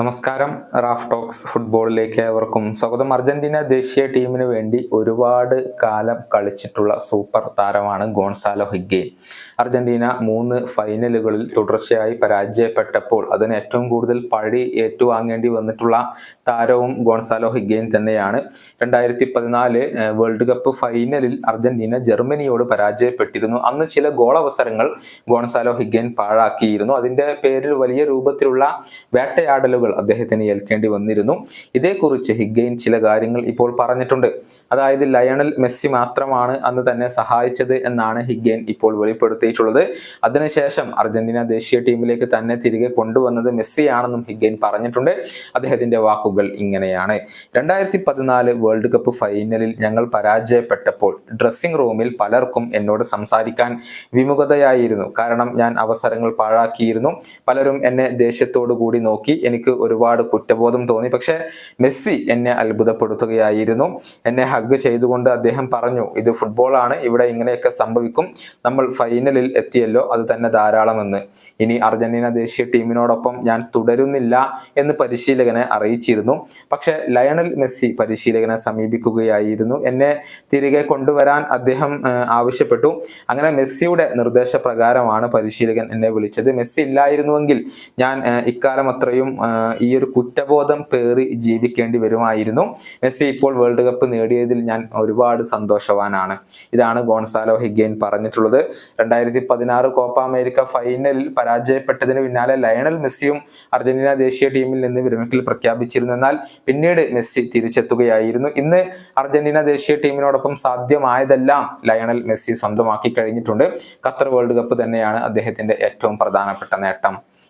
നമസ്കാരം. Raf talks ഫുട്ബോളിലേക്ക് ഏവർക്കും സ്വാഗതം. അർജന്റീന ദേശീയ ടീമിന് വേണ്ടി ഒരുപാട് കാലം കളിച്ചിട്ടുള്ള സൂപ്പർ താരമാണ് ഗോൺസാലോ ഹിഗ്ഗെയിൻ അർജന്റീന മൂന്ന് ഫൈനലുകളിൽ തുടർച്ചയായി പരാജയപ്പെട്ടപ്പോൾ അതിന് ഏറ്റവും കൂടുതൽ പഴി ഏറ്റുവാങ്ങേണ്ടി വന്നിട്ടുള്ള താരവും ഗോൺസാലോ ഹിഗ്ഗെയിൻ തന്നെയാണ്. രണ്ടായിരത്തി പതിനാല് വേൾഡ് കപ്പ് ഫൈനലിൽ അർജന്റീന ജർമ്മനിയോട് പരാജയപ്പെട്ടിരുന്നു. അന്ന് ചില ഗോളവസരങ്ങൾ ഗോൺസാലോ ഹിഗ്ഗെയിൻ പാഴാക്കിയിരുന്നു. അതിന്റെ പേരിൽ വലിയ രൂപത്തിലുള്ള വേട്ടയാടലുകൾ അദ്ദേഹത്തിന് ഏൽക്കേണ്ടി വന്നിരുന്നു. ഇതേക്കുറിച്ച് ഹിഗ്ഗെയിൻ ചില കാര്യങ്ങൾ ഇപ്പോൾ പറഞ്ഞിട്ടുണ്ട്. അതായത് ലയണൽ മെസ്സി മാത്രമാണ് അന്ന് തന്നെ സഹായിച്ചത് എന്നാണ് ഹിഗ്ഗെയിൻ ഇപ്പോൾ വെളിപ്പെടുത്തിയിട്ടുള്ളത്. അതിനുശേഷം അർജന്റീന ദേശീയ ടീമിലേക്ക് തന്നെ തിരികെ കൊണ്ടുവന്നത് മെസ്സിയാണെന്നും ഹിഗ്ഗെയിൻ പറഞ്ഞിട്ടുണ്ട്. അദ്ദേഹത്തിന്റെ വാക്കുകൾ ഇങ്ങനെയാണ്. രണ്ടായിരത്തി പതിനാല് വേൾഡ് കപ്പ് ഫൈനലിൽ ഞങ്ങൾ പരാജയപ്പെട്ടപ്പോൾ ഡ്രസ്സിംഗ് റൂമിൽ പലർക്കും എന്നോട് സംസാരിക്കാൻ വിമുഖതയായിരുന്നു. കാരണം ഞാൻ അവസരങ്ങൾ പാഴാക്കിയിരുന്നു. പലരും എന്നെ ദേഷ്യത്തോടു കൂടി നോക്കി എനിക്ക് ഒരുപാട് കുറ്റബോധം തോന്നി. പക്ഷെ മെസ്സി എന്നെ അത്ഭുതപ്പെടുത്തുകയായിരുന്നു. എന്നെ ഹഗ് ചെയ്തുകൊണ്ട് അദ്ദേഹം പറഞ്ഞു ഇത് ഫുട്ബോളാണ് ഇവിടെ ഇങ്ങനെയൊക്കെ സംഭവിക്കും. നമ്മൾ ഫൈനലിൽ എത്തിയല്ലോ. അത് തന്നെ ധാരാളമെന്ന്. ഇനി അർജന്റീന ദേശീയ ടീമിനോടൊപ്പം ഞാൻ തുടരുന്നില്ല എന്ന് പരിശീലകനെ അറിയിച്ചിരുന്നു. പക്ഷെ ലയണൽ മെസ്സി പരിശീലകനെ സമീപിക്കുകയായിരുന്നു. എന്നെ തിരികെ കൊണ്ടുവരാൻ അദ്ദേഹം ആവശ്യപ്പെട്ടു. അങ്ങനെ മെസ്സിയുടെ നിർദ്ദേശപ്രകാരമാണ് പരിശീലകൻ എന്നെ വിളിച്ചത്. മെസ്സി ഇല്ലായിരുന്നുവെങ്കിൽ ഞാൻ ഇക്കാലം അത്രയും ഈ ഒരു കുറ്റബോധം പേറി ജീവിക്കേണ്ടി വരുമായിരുന്നു. മെസ്സി ഇപ്പോൾ വേൾഡ് കപ്പ് നേടിയതിൽ ഞാൻ ഒരുപാട് സന്തോഷവാനാണ്. ഇതാണ് ഗോൺസാലോ ഹിഗെയിൻ പറഞ്ഞിട്ടുള്ളത്. രണ്ടായിരത്തി പതിനാറ് കോപ്പ അമേരിക്ക ഫൈനലിൽ പരാജയപ്പെട്ടതിന് പിന്നാലെ ലയണൽ മെസ്സിയും അർജന്റീന ദേശീയ ടീമിൽ നിന്ന് വിരമിക്കൽ പ്രഖ്യാപിച്ചിരുന്നു. എന്നാൽ പിന്നീട് മെസ്സി തിരിച്ചെത്തുകയായിരുന്നു. ഇന്ന് അർജന്റീന ദേശീയ ടീമിനോടൊപ്പം സാധ്യമായതെല്ലാം ലയണൽ മെസ്സി സ്വന്തമാക്കി കഴിഞ്ഞിട്ടുണ്ട്. ഖത്തർ വേൾഡ് കപ്പ് തന്നെയാണ് അദ്ദേഹത്തിന്റെ ഏറ്റവും പ്രധാനപ്പെട്ട നേട്ടം.